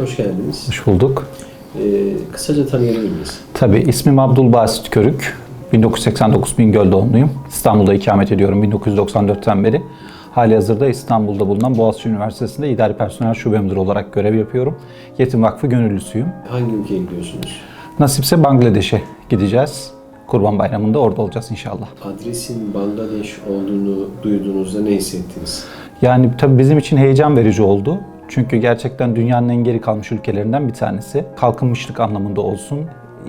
hoş geldiniz. Hoş bulduk. Ee, kısaca tanıyabilir miyiz? Tabii ismim Abdülbasit Körük. 1989 Bingöl doğumluyum. İstanbul'da ikamet ediyorum 1994'ten beri. Hali hazırda İstanbul'da bulunan Boğaziçi Üniversitesi'nde idari personel şube müdürü olarak görev yapıyorum. Yetim Vakfı gönüllüsüyüm. Hangi ülkeye gidiyorsunuz? Nasipse Bangladeş'e gideceğiz. Kurban Bayramı'nda orada olacağız inşallah. Adresin Bangladeş olduğunu duyduğunuzda ne hissettiniz? Yani tabii bizim için heyecan verici oldu. Çünkü gerçekten dünyanın en geri kalmış ülkelerinden bir tanesi. Kalkınmışlık anlamında olsun,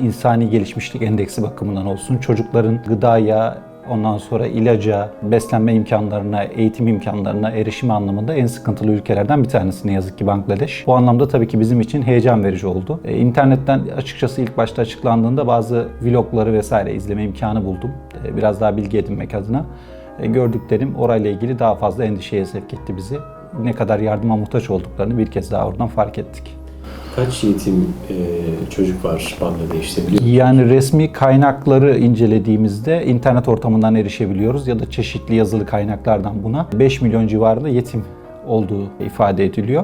insani gelişmişlik endeksi bakımından olsun, çocukların gıdaya, ondan sonra ilaca, beslenme imkanlarına, eğitim imkanlarına erişimi anlamında en sıkıntılı ülkelerden bir tanesi ne yazık ki Bangladeş. Bu anlamda tabii ki bizim için heyecan verici oldu. E, İnternetten açıkçası ilk başta açıklandığında bazı vlogları vesaire izleme imkanı buldum. E, Biraz daha bilgi edinmek adına. E, gördüklerim orayla ilgili daha fazla endişeye sevk etti bizi. Ne kadar yardıma muhtaç olduklarını bir kez daha oradan fark ettik. Kaç yetim e, çocuk var Bangladeş'te biliyor musunuz? Yani resmi kaynakları incelediğimizde internet ortamından erişebiliyoruz ya da çeşitli yazılı kaynaklardan buna 5 milyon civarında yetim olduğu ifade ediliyor.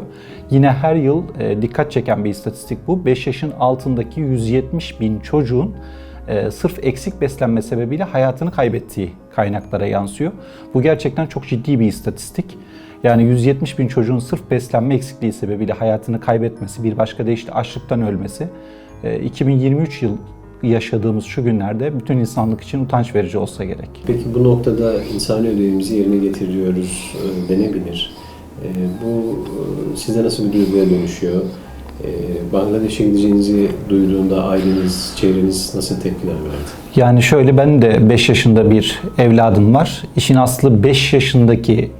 Yine her yıl e, dikkat çeken bir istatistik bu. 5 yaşın altındaki 170 bin çocuğun e, sırf eksik beslenme sebebiyle hayatını kaybettiği kaynaklara yansıyor. Bu gerçekten çok ciddi bir istatistik. Yani 170 bin çocuğun sırf beslenme eksikliği sebebiyle hayatını kaybetmesi, bir başka deyişle açlıktan ölmesi, e, 2023 yıl yaşadığımız şu günlerde bütün insanlık için utanç verici olsa gerek. Peki bu noktada insani ödevimizi yerine getiriyoruz e, denebilir. E, bu e, size nasıl bir duyguya dönüşüyor? E, Bangladeş'e gideceğinizi duyduğunda aileniz, çevreniz nasıl tepkiler verdi? Yani şöyle ben de 5 yaşında bir evladım var. İşin aslı 5 yaşındaki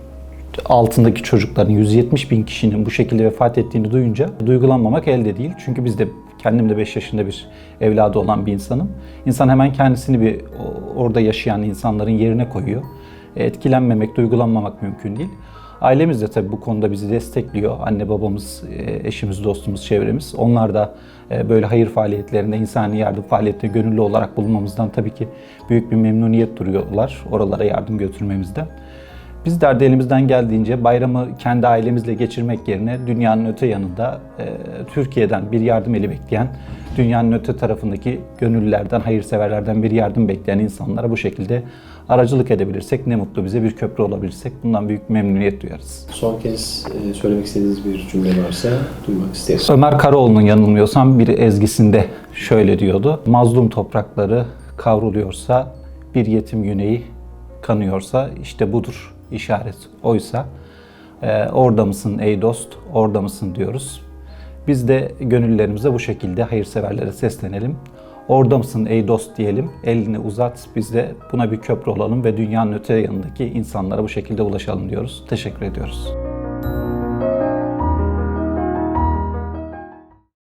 altındaki çocukların 170 bin kişinin bu şekilde vefat ettiğini duyunca duygulanmamak elde değil. Çünkü biz de kendim de 5 yaşında bir evladı olan bir insanım. İnsan hemen kendisini bir orada yaşayan insanların yerine koyuyor. E, Etkilenmemek, duygulanmamak mümkün değil. Ailemiz de tabii bu konuda bizi destekliyor. Anne babamız, e, eşimiz, dostumuz, çevremiz. Onlar da e, böyle hayır faaliyetlerinde, insani yardım faaliyetlerinde gönüllü olarak bulunmamızdan tabii ki büyük bir memnuniyet duruyorlar. Oralara yardım götürmemizden. Biz de elimizden geldiğince bayramı kendi ailemizle geçirmek yerine dünyanın öte yanında e, Türkiye'den bir yardım eli bekleyen, dünyanın öte tarafındaki gönüllülerden, hayırseverlerden bir yardım bekleyen insanlara bu şekilde aracılık edebilirsek ne mutlu bize bir köprü olabilirsek bundan büyük memnuniyet duyarız. Son kez e, söylemek istediğiniz bir cümle varsa duymak isteriz. Ömer Karaoğlu'nun yanılmıyorsam bir ezgisinde şöyle diyordu. Mazlum toprakları kavruluyorsa, bir yetim yüneği kanıyorsa işte budur işaret. Oysa e, orada mısın ey dost, orada mısın diyoruz. Biz de gönüllerimize bu şekilde hayırseverlere seslenelim. Orada mısın ey dost diyelim, elini uzat, biz de buna bir köprü olalım ve dünyanın öte yanındaki insanlara bu şekilde ulaşalım diyoruz. Teşekkür ediyoruz.